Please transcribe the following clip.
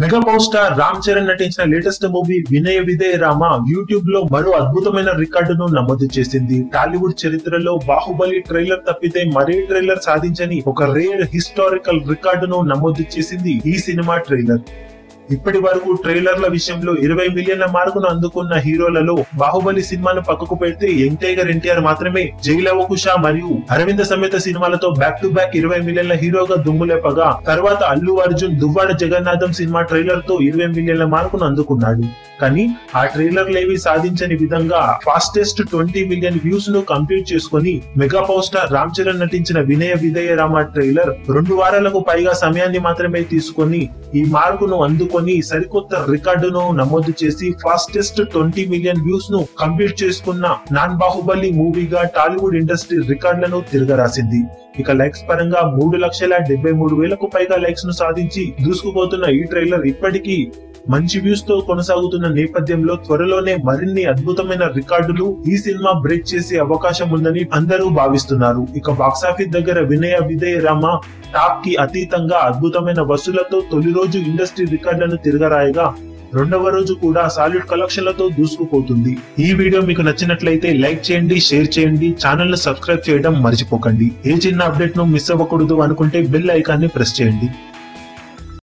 Mega power star Ram Charan నటించిన latest movie వినయ విదయ రామ యూట్యూబ్లో మరో అద్భుతమైన రికార్డును నమోదు చేసింది. టాలీవుడ్ చరిత్రలో బాహుబలి ట్రైలర్ తప్పితే మరే ట్రైలర్ సాధించని ఒక రేర్ హిస్టారికల్ రికార్డును నమోదు చేసింది ఈ సినిమా ట్రైలర్. ఇప్పటి వరకు ట్రైలర్ల విషయంలో ఇరవై మిలియన్ల మార్కును అందుకున్న హీరోలలో బాహుబలి సినిమాను పక్కకు పెడితే యంగ్ టైగర్ ఎన్టీఆర్ మాత్రమే జైలవకుష మరియు అరవింద సమేత సినిమాలతో బ్యాక్ టు బ్యాక్ ఇరవై మిలియన్ల హీరోగా దుమ్ములేపగా తర్వాత అల్లు అర్జున్ దువ్వాడ జగన్నాథం సినిమా ట్రైలర్తో ఇరవై మిలియన్ల మార్కును అందుకున్నాడు. కానీ ఆ ట్రైలర్లేవి సాధించని విధంగా ఫాస్టెస్ట్ ట్వంటీ మిలియన్ వ్యూస్ను కంప్లీట్ చేసుకుని mega power star Ram Charan నటించిన వినయ విధయ రామ ట్రైలర్ రెండు వారాలకు పైగా సమయాన్ని మాత్రమే తీసుకొని ఈ మార్కును అందుకొని సరికొత్త రికార్డును నమోదు చేసి ఫాస్టెస్ట్ ట్వంటీ మిలియన్ వ్యూస్ను కంప్లీట్ చేసుకున్న నాన్ బాహుబలి మూవీగా టాలీవుడ్ ఇండస్ట్రీ రికార్డులను తిరగరాసింది. ఇక లైక్స్ పరంగా మూడు లక్షల డెబ్బై మూడు వేలకు పైగా లైక్స్ను సాధించి దూసుకుపోతున్న ఈ ట్రైలర్ ఇప్పటికీ మంచి వ్యూస్తో కొనసాగుతున్న నేపథ్యంలో త్వరలోనే మరిన్ని అద్భుతమైన రికార్డులు ఈ సినిమా బ్రేక్ చేసే అవకాశం ఉందని అందరూ భావిస్తున్నారు. ఇక బాక్సాఫీస్ దగ్గర వినయ విదయ రామ టాప్కి అతీతంగా అద్భుతమైన వసూలతో తొలి రోజు ఇండస్ట్రీ రికార్డులను తిరగరాయగా రెండవ రోజు కూడా సాలిడ్ కలెక్షన్లతో దూసుకుపోతుంది. ఈ వీడియో మీకు నచ్చినట్లయితే లైక్ చేయండి షేర్ చేయండి ఛానల్ను సబ్స్క్రైబ్ చేయడం మర్చిపోకండి. ఏ చిన్న అప్డేట్ను మిస్ అవ్వకూడదు అనుకుంటే బెల్ ఐకాన్ని ప్రెస్ చేయండి.